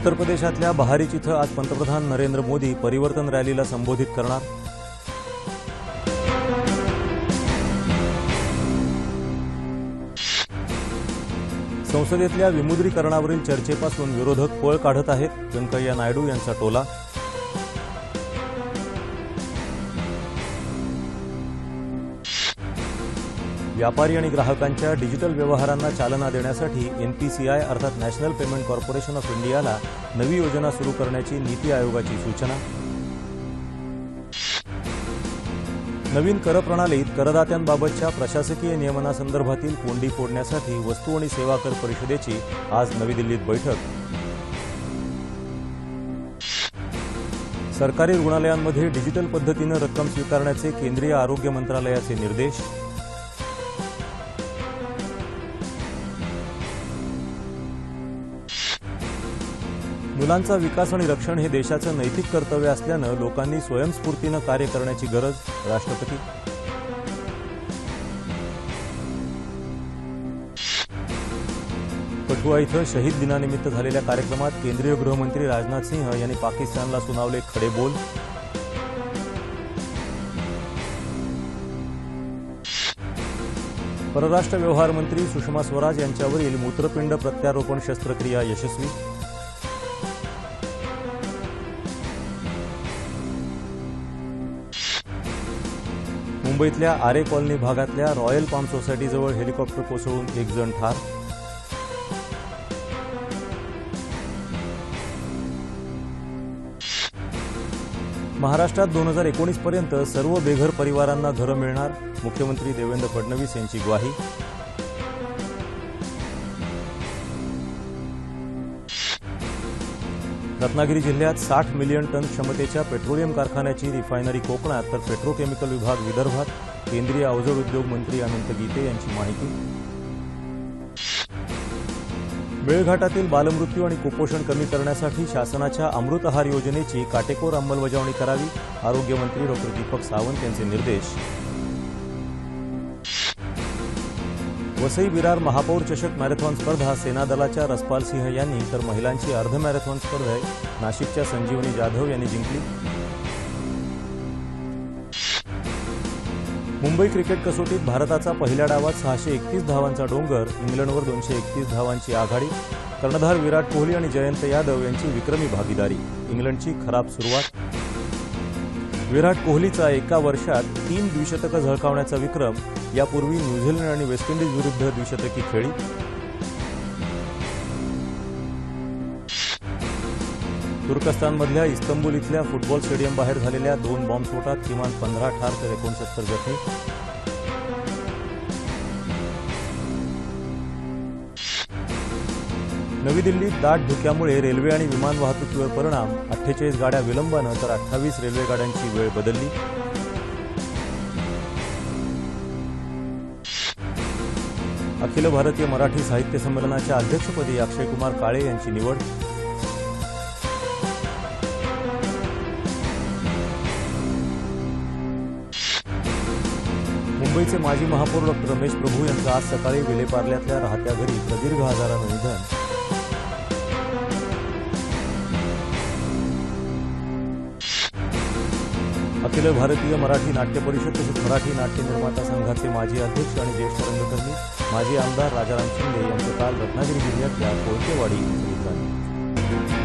उत्तर प्रदेशातल्या बहारीच इथं आज पंतप्रधान नरेंद्र मोदी परिवर्तन रॅलीला संबोधित करणार. संसदेतल्या विमुद्रीकरणावरील चर्चेपासून विरोधक पळ काढत आहेत. व्यंकय्या नायडू यांचा टोला व्यापारी आणि ग्राहकांच्या डिजिटल व्यवहारांना चालना देण्यासाठी एनपीसीआय अर्थात नॅशनल पेमेंट कॉर्पोरेशन ऑफ इंडियाला नवी योजना सुरू करण्याची नीती आयोगाची सूचना. नवीन कर प्रणालीत करदात्यांबाबतच्या प्रशासकीय नियमनासंदर्भातील कोंडी फोडण्यासाठी वस्तू आणि सेवा कर परिषदेची आज नवी दिल्लीत बैठक. सरकारी रुग्णालयांमध्ये डिजिटल पद्धतीनं रक्कम स्वीकारण्याचे केंद्रीय आरोग्य मंत्रालयाचे निर्देश. मुलांचा विकास आणि रक्षण हे देशाचं नैतिक कर्तव्य असल्यानं लोकांनी स्वयंस्फूर्तीनं कार्य करण्याची गरज राष्ट्रपती. कठुआ इथं शहीद दिनानिमित्त झालेल्या कार्यक्रमात केंद्रीय गृहमंत्री राजनाथ सिंह यांनी पाकिस्तानला सुनावले खडे बोल. परराष्ट्र व्यवहार मंत्री सुषमा स्वराज यांच्यावरील मूत्रपिंड प्रत्यारोपण शस्त्रक्रिया यशस्वी. मुंबईतल्या आरे कॉलनी भागातल्या रॉयल पाम सोसायटीजवळ हेलिकॉप्टर कोसळून एक जण ठार. महाराष्ट्रात दोन हजार एकोणीस पर्यंत सर्व बेघर परिवारांना घरं मिळणार मुख्यमंत्री देवेंद्र फडणवीस यांची ग्वाही. रत्नागिरी जिल्ह्यात साठ मिलियन टन क्षमतेच्या पेट्रोलियम कारखान्याची रिफायनरी कोकणात तर पेट्रोकेमिकल विभाग विदर्भात केंद्रीय अवजड उद्योग मंत्री अनंत गीते यांची माहिती. मेळघाटातील बालमृत्यू आणि कुपोषण कमी करण्यासाठी शासनाच्या अमृत आहार योजनेची काटेकोर अंमलबजावणी करावी आरोग्यमंत्री डॉक्टर दीपक सावंत यांचे निर्देश. वसई विरार महापौर चषक मॅरेथॉन स्पर्धा सेनादलाच्या रसपाल सिंह यांनी तर महिलांची अर्ध मॅरेथॉन स्पर्धा नाशिकच्या संजीवनी जाधव यांनी जिंकली. मुंबई क्रिकेट कसोटीत भारताचा पहिल्या डावात सहाशे एकतीस धावांचा डोंगर इंग्लंडवर दोनशे एकतीस धावांची आघाडी कर्णधार विराट कोहली आणि जयंत यादव यांची विक्रमी भागीदारी. इंग्लंडची खराब सुरुवात विराट कोहलीचा एका वर्षात तीन द्विशतकं झळकावण्याचा विक्रम यापूर्वी न्यूझीलंड आणि वेस्ट इंडिज विरुद्ध द्विशतकी खेळी. तुर्कस्तानमधल्या इस्तंबूल इथल्या फुटबॉल स्टेडियम बाहेर झालेल्या दोन बॉम्बस्फोटात किमान पंधरा ठार तर एकोणसत्तर जखमी. नवी दिल्लीत दाट धुक्यामुळे रेल्वे आणि विमान वाहतुकीवर परिणाम अठ्ठेचाळीस गाड्या विलंबानं तर अठ्ठावीस रेल्वे गाड्यांची वेळ बदलली. अखिल भारतीय मराठी साहित्य संमेलनाच्या अध्यक्षपदी अक्षयकुमार काळे यांची निवड. मुंबईचे माजी महापौर डॉक्टर रमेश प्रभू यांचं आज सकाळी विलेपार्ल्यातल्या राहत्या घरी प्रदीर्घ आजारानं निधन. अखिल भारतीय मराठी नाट्य परिषद तसंच मराठी नाट्य निर्माता संघाचे माजी अध्यक्ष आणि ज्येष्ठ रंगकर्मी माजी आमदार राजाराम शिंदे यांचं काल रत्नागिरी जिल्ह्यातल्या कोळकेवाडी इथं निधन